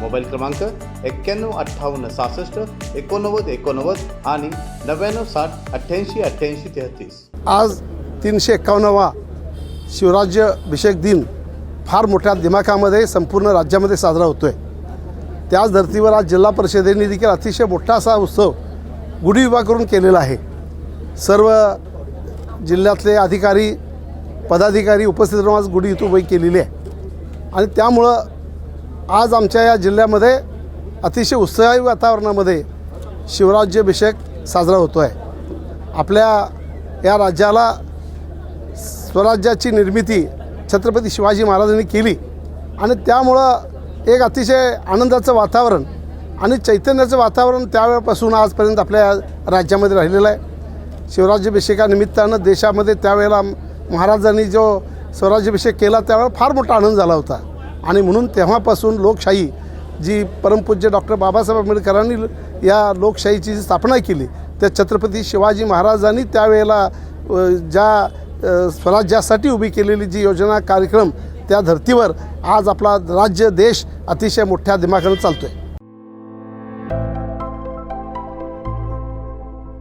Mobile क्रमांक एक्क्याण्णव अठ्ठावन्न सहासष्ट एकोणनव्वद एकोणनव्वद आणि नव्याण्णव साठ अठ्ठ्याऐंशी अठ्ठ्याऐंशी तेहतीस. आज तीनशे एक्कावन्नवा शिवराज्याभिषेक दिन फार मोठ्या दिमाखामध्ये संपूर्ण राज्यामध्ये साजरा होतो आहे त्याच धर्तीवर आज जिल्हा परिषदेने देखील अतिशय मोठा असा उत्सव गुढी विभाग करून केलेला आहे. सर्व जिल्ह्यातले अधिकारी पदाधिकारी उपस्थित राहून आज गुढी इथं उभी केलेली आहे. आणि त्यामुळं आज आमच्या या जिल्ह्यामध्ये अतिशय उत्साही वातावरणामध्ये शिवराज्याभिषेक साजरा होतो आहे आपल्या या राज्याला स्वराज्याची निर्मिती छत्रपती शिवाजी महाराजांनी केली आणि त्यामुळं एक अतिशय आनंदाचं वातावरण आणि चैतन्याचं वातावरण त्यावेळेपासून आजपर्यंत आपल्या राज्यामध्ये राहिलेलं आहे. शिवराज्याभिषेकानिमित्तानं देशामध्ये त्यावेळेला महाराजांनी जो स्वराज्याभिषेक केला त्यावेळेला फार मोठा आनंद झाला होता. आणि म्हणून तेव्हापासून लोकशाही जी परमपूज्य डॉक्टर बाबासाहेब आंबेडकरांनी या लोकशाहीची जी स्थापना केली त्या छत्रपती शिवाजी महाराजांनी त्यावेळेला ज्या स्वराज्यासाठी उभी केलेली जी योजना कार्यक्रम त्या धर्तीवर आज आपला राज्य देश अतिशय मोठ्या दिमाखानं चालतो आहे